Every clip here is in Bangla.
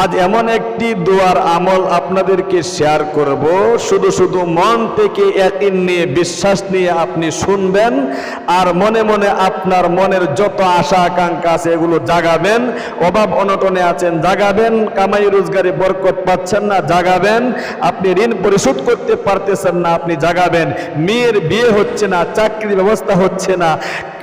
আজ এমন একটি দোয়ার আমল আপনাদেরকে শেয়ার করব। শুধু শুধু মন থেকে একদিন নিয়ে বিশ্বাস নিয়ে আপনি শুনবেন আর মনে মনে আপনার মনের যত আশা আকাঙ্ক্ষা আছে এগুলো জাগাবেন। অভাব অনটনে আছেন, জাগাবেন। কামাই রোজগারে বরকত পাচ্ছেন না, জাগাবেন। আপনি ঋণ পরিশোধ করতে পারতেছেন না, আপনি জাগাবেন। মেয়ের বিয়ে হচ্ছে না, চাকরির ব্যবস্থা হচ্ছে না,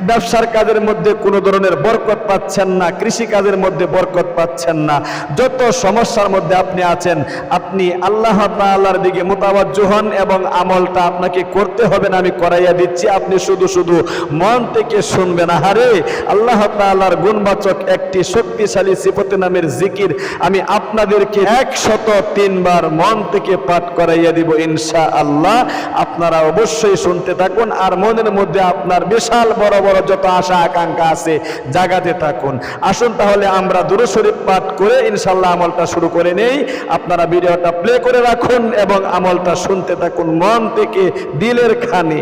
ব্যবসার কাজের মধ্যে কোনো ধরনের বরকত পাচ্ছেন না, কৃষি কাজের মধ্যে বরকত পাচ্ছেন না। যত সমস্যার মধ্যে আপনি আছেন, আপনি আল্লাহ তাআলার দিকে মোতাবাজ্য হন এবং আমলটা আপনাকে করতে হবে না, আমি করাইয়া দিচ্ছি। আপনি শুধু শুধু মন থেকে শুনবেন। আহারে, আল্লাহ তাআলার গুণবাচক একটি শক্তিশালী সিফতে নামের জিকির আমি আপনাদেরকে একশত তিনবার মন থেকে পাঠ করাইয়া দিব ইনশা আল্লাহ আপনারা অবশ্যই শুনতে থাকুন আর মনের মধ্যে আপনার বিশাল বড় বড় যত আশা, আকাঙ্ক্ষা আছে, জাগাতে থাকুন। আসুন তাহলে আমরা দূর শরীফ পাঠ করে ইনশাল্লাহ আমলটা শুরু করে নেই। আপনারা ভিডিওটা প্লে করে রাখুন এবং আমলটা শুনতে থাকুন মন থেকে দিলের খানি।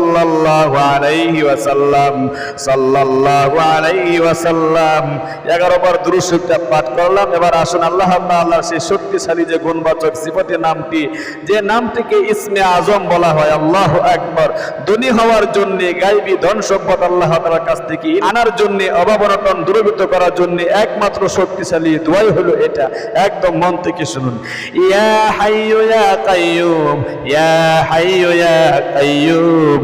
সাল্লাল্লাহু আলাইহি ওয়াসাল্লাম, সাল্লাল্লাহু আলাইহি ওয়াসাল্লাম। 11 বার পাঠ করলাম। এবার আসুন, আল্লাহ সেই শক্তিশালী যে গুণবাচক সিফাতে নামটি, যে নামটিকে ইসমে আজম বলা হয়, আল্লাহু আকবার। ধনী হওয়ার জন্য গায়বী ধন সম্পদ আল্লাহ তাআলার কাছ থেকে আনার জন্য অভাব অনটন দূরীভূত করার জন্য একমাত্র শক্তিশালী দোয়াই হলো এটা। একদম মন থেকে শুনুন। ইয়া হাইয়ু ইয়া কাইয়ুম, ইয়া হাইয়ু ইয়া কাইয়ুম।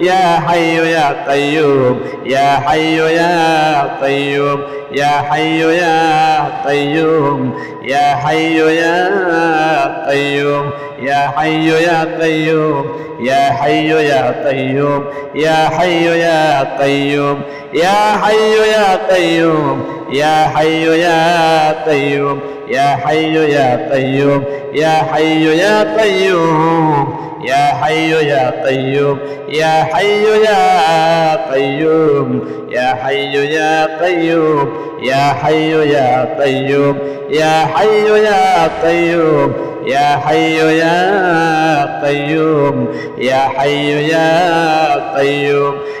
ইয়া হাইয়ু ইয়া কাইয়ুম ইয়া হাইয়ু ইয়া কাইয়ুম ইয়া হাইয়ু ইয়া কাইয়ুম ইয়া হাইয়ু ইয়া কাইয়ুম ইয়া হাইয়ু ইয়া কাইয়ুম ইয়া হাইয়ু ইয়া কাইয়ুম ইয়া হাইয়ু ইয়া কাইয়ুম ইয়া হাইয়ু ইয়া কাইয়ুম ইয়া হাইয়ু ইয়া কাইয়ুম ইয়া হাইয়ু ইয়া কাইয়ুম ইয়া হাইয়ু ইয়া কাইয়ুম ইয়া হাইয়ু ইয়া কাইয়ুম, ইয়া হাইয়ু ইয়া কাইয়ুম, ইয়া হাইয়ু ইয়া কাইয়ুম, ইয়া হাইয়ু ইয়া কাইয়ুম, ইয়া হাইয়ু ইয়া কাইয়ুম, ইয়া হাইয়ু ইয়া কাইয়ুম, ইয়া হাইয়ু ইয়া কাইয়ুম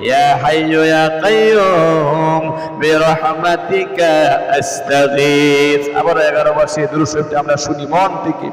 يا حي يا قيوم برحمتك أستغيث أبر يا غرب سيد رسول الله شني مانتك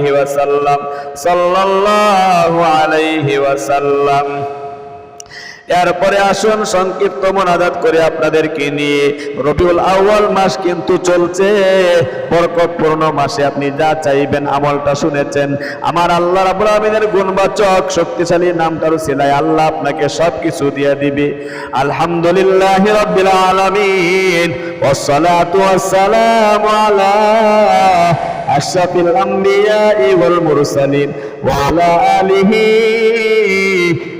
আলাইহি ওয়াসাল্লাম, সাল্লাল্লাহু আলাইহি ওয়াসাল্লাম। এরপরে আসুন সংক্ষিপ্ত মনাজাত করে আপনাদেরকে নিয়ে। রবিউল আউয়াল মাস কিন্তু চলছে, বরকতপূর্ণ মাসে। আপনি যা চাইবেন, আমলটা শুনেছেন। আমার আল্লাহ রাবুল আমিনের গুণবাচক, শক্তিশালী নামটারও সিলাই আল্লাহ আপনাকে সব কিছু দিয়ে দিবে। আলহামদুলিল্লাহ রবিল আলমিন ওসালাতু ওয়াসসালামু আলা أشرف الأنبياء والمرسلين وعلى آله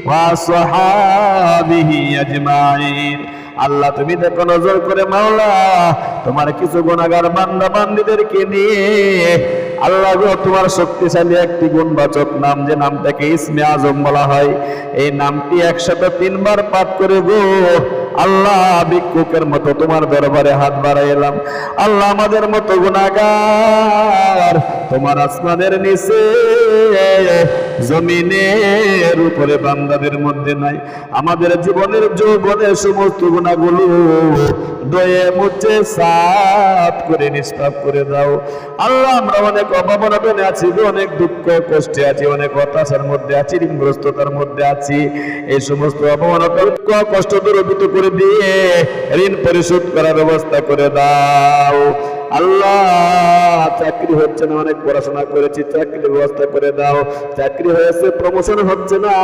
وصحابه أجمعين আল্লাহ তুমি দেখো নজর করে মাওলা তোমার কিছু গুণাগার বান্দা বান্দিদেরকে নিয়ে আল্লাহ গো তোমার শক্তিশালী একটি গুণবাচক নাম যে নামটাকে ইসমে আজম বলা হয় এই নামটি একসাথে তিনবার পাঠ করে গো আল্লাহ ভিক্ষুকের মতো তোমার দরবারে হাত বাড়াইলাম। আল্লাহ আমাদের মতো গুণাগার তোমার আসমানের নিচে, জমিনের উপরে বান্দাদের মধ্যে নাই। আমাদের জীবনের যৌবনের সমস্ত গুণাগুলো দয়ে সাফ করে, নিষ্পাপ করে দাও। আল্লাহ, আমরা অনেক অভাবনাটনে আছি, অনেক দুঃখ কষ্টে আছি, অনেক হতাশার মধ্যে আছি, ঋণগ্রস্ততার মধ্যে আছি। এই সমস্ত অভাবনাটন দুঃখ কষ্ট দূরীভূত দিয়ে ঋণ পরিশোধ করার ব্যবস্থা করে দাও। আল্লাহ, চাকরি হচ্ছে না, অনেক পড়াশোনা করেছি, চাকরির ব্যবস্থা করে দাও। চাকরি হয়েছে প্রমোশন হচ্ছে না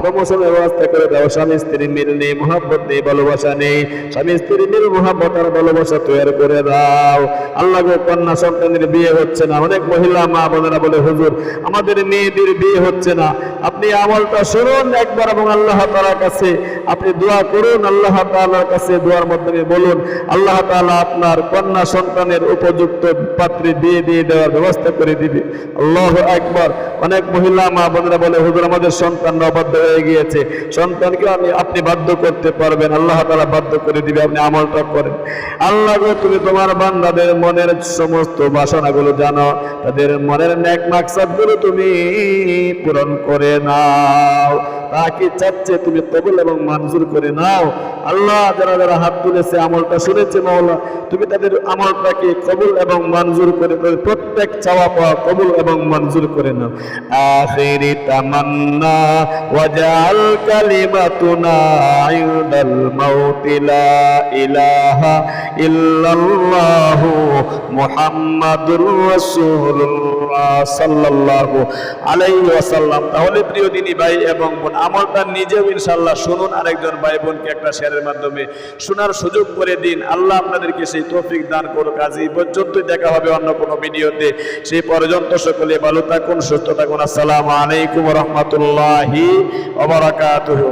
প্রমোশনের ব্যবস্থা করে দাও। স্বামী স্ত্রী মিল নেই, মহাব্বত নেই, ভালোবাসা নেই। স্বামী স্ত্রী মিল, মহাব্বত আর ভালোবাসা তৈরি করে দাও। আল্লাহ কন্যা সন্তানের বিয়ে হচ্ছে না। অনেক মহিলা মা বোনেরা বলে, হুজুর, আমাদের মেয়েদের বিয়ে হচ্ছে না। আপনি আমলটা শুনুন একবার এবং আল্লাহ তাআলার কাছে আপনি দোয়া করুন। আল্লাহ তাআলার কাছে দোয়ার মাধ্যমে বলুন, আল্লাহ তাআলা আপনার কন্যা সন্তানের উপযুক্ত পাত্রে বিয়ে দিয়ে দেওয়ার ব্যবস্থা করে দিবে। আল্লাহ একবার অনেক মহিলা মা বোনেরা বলে, হুজুর, আমাদের সন্তান অবাধ্য হয়ে গিয়েছে। সন্তানকে আমি আপনি বাধ্য করতে পারবেন। আল্লাহ তাআলা বাধ্য করে দিবে, আপনি আমলটা করেন। আল্লাহ তুমি তোমার বান্দাদের মনের সমস্ত বাসনাগুলো জানো। তাদের মনের নেক মাকসাদগুলো তুমি পূরণ করে নাও। তা কি চাচ্ছে তুমি কবুল এবং মঞ্জুর করে নাও? আল্লাহ যারা যারা হাত তুলেছে, আমলটা শুনেছে মাওলা, তুমি তাদের আমলটাকে কবুল এবং মঞ্জুর করে। প্রত্যেক চাওয়া পাওয়া কবুল এবং মঞ্জুর করে নাও আখিরি তামান্না, ওয়াজাল কালিমাতুনা, ইউদাল মাউতি লা ইলাহা ইল্লাল্লাহু মুহাম্মাদুর রাসূলুল্লাহ সাল্লাল্লাহু আলাইহি ওয়াসাল্লাম। তাহলে প্রিয় দিনী ভাই এবং বোন, আমলটা নিজেও ইনশাআল্লাহ শুনুন আরেকজন ভাই বোনকে একটা শেয়ারের মাধ্যমে। শোনার সুযোগ করে দিন। আল্লাহ আপনাদেরকে সেই তৌফিক দান করুক। আজ এই পর্যন্তই দেখা হবে অন্য কোনো ভিডিওতে। সেই পর্যন্ত সকলে ভালো থাকুন, সুস্থ থাকুন। আসসালামু আলাইকুম রহমতুল্লাহি ওয়া বারাকাতুহু।